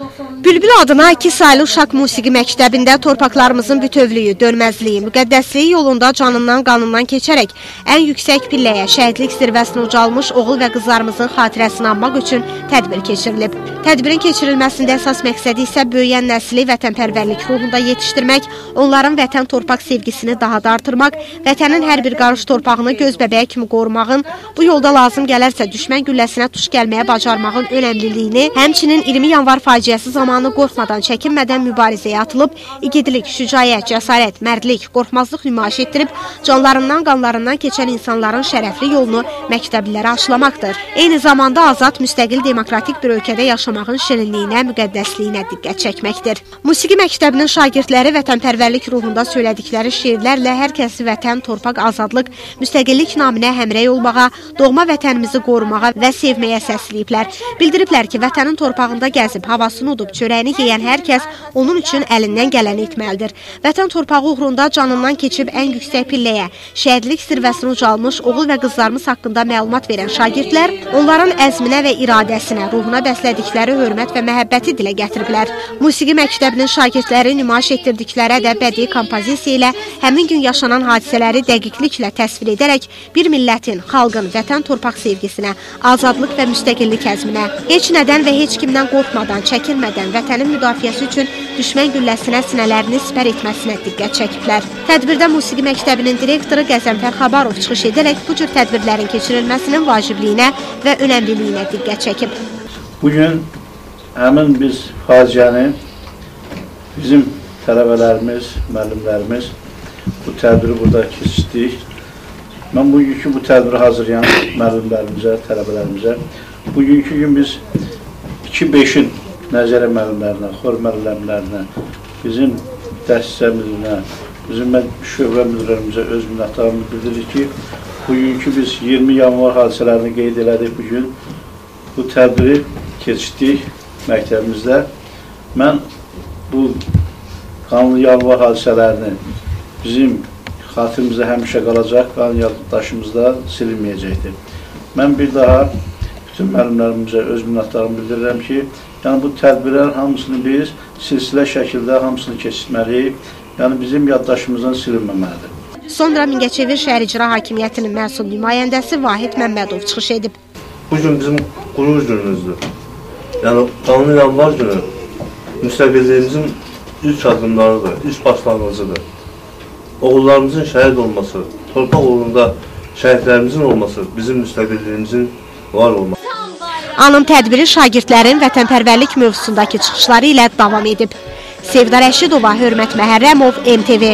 gustó Bülbül adına iki saylı uşaq musiqi məktəbində torpaqlarımızın bütövlüyü, dönməzliyi, müqəddəsliyi yolunda canından, qanından keçərək ən yüksək pilləyə, şəhidlik zirvəsinə ucalmış oğul və qızlarımızın xatirəsini anmaq üçün tədbir keçirilib. Tədbirin keçirilməsində əsas məqsədi isə böyüyən nəsli vətənpərvərlik ruhunda yetişdirmək, onların vətən torpaq sevgisini daha da artırmaq, vətənin hər bir qarış torpağını göz bəbəyə kimi qorumağın, bu yolda lazım gələrsə düşmən gülləsinə tuş gəlməyə bacarmağın önəmliliyini, həmçinin 20 yanvar faciəsi zamanı qorxmadan, çəkinmədən mübarizəyə atılıb, igidlik, şücaət, cəsarət, mərdlik, qorxmazlıq nümayiş etdirib, canlarından, qanlarından keçən insanların şərəfli yolunu məktəblilərə aşılamaqdır. Eyni zamanda azad, müstəqil, demokratik bir ölkədə yaşamağın şirinliyinə, müqəddəsliyinə diqqət çəkməkdir. Musiqi məktəbinin şagirdləri vətənpərvərlik ruhunda söylədikləri şeirlərlə hər kəsi vətən, torpaq, azadlıq, müstəqillik naminə həmrəy olmağa, doğma vətənimizi qorumağa və sevməyə səsləyiblər. Bildiriblər ki, vətənin torpağında gəzib, havasını udub, çörəyini yeyən hər kəs onun üçün əlindən gələni etməlidir. Vətən torpağı uğrunda canından keçib ən yüksək pilləyə, şəhidlik zirvəsinə ucalmış oğul və qızlarımız haqqında məlumat verən şagirdlər onların əzminə və iradəsinə, ruhuna bəslədikləri hörmət və məhəbbəti dilə gətiriblər. Musiqi məktəbinin şagirdləri nümayiş etdirdikləri ədəb bədii kompozisiya ilə həmin gün yaşanan hadisələri dəqiqliklə təsvir edərək bir millətin, xalqın vətən torpaq sevgisinə, azadlıq və müstəqillik əzminə, heç nədən və heç kimdən qorxmadan, çəkinmədən vətənin müdafiəsi üçün düşmən gülləsinə sinələrini sipər etməsinə diqqət çəkiblər. Tədbirdə Musiqi Məktəbinin direktoru Qəzənfər Xabarov çıxış edərək bu cür tədbirlərin keçirilməsinin vacibliyinə və önəmliliyinə diqqət çəkib. Bugün həmin biz faciəni bizim tələbələrimiz, müəllimlərimiz bu tədbiri burada keçirdik. Mən bugünkü bu tədbiri hazırlayan müəllimlərimizə, tələbələrimizə bugünkü gün biz 2-5-in nəzərə müəllimlərinə, xor müəllimlərinə, bizim dəstəmizlə, bizim şöbə müdürlərimizə öz minnətdarımı bildiririk ki, bugünkü biz 20 yanvar hadisələrini qeyd elədik bugün. Bu tədbiri keçirdik məktəbimizdə. Mən bu qanlı yanvar hadisələrini bizim xatirimizdə həmişə qalacaq, qan yaddaşımızda silinməyəcəkdir. Mən bir daha bütün müəllimlərimizə öz minnətdarımı bildirirəm ki, yəni bu tədbirlərin hamısını biz silsilə şəkildə hamısını keçirməliyik. Yəni bizim yaddaşımızdan silinməməlidir. Sonra Mingəçevir şəhər icra hakimiyyətinin məsul nümayəndəsi Vahid Məmmədov çıxış edib. Bu gün bizim quruluş günümüzdür. Yəni qanun yanvar günü müstəqilliyimizin ilk addımlarıdır, ilk başlanğıcıdır. Oğullarımızın şəhid olması, torpaq uğrunda şəhidlərimizin olması bizim müstəqilliyimizin var olması. Anım tədbiri şagirdlərin vətənpərvərlik mövzusundakı çıxışları ilə davam edib. Sevda Rəşidova, Hörmət Məhərrəmov, MTV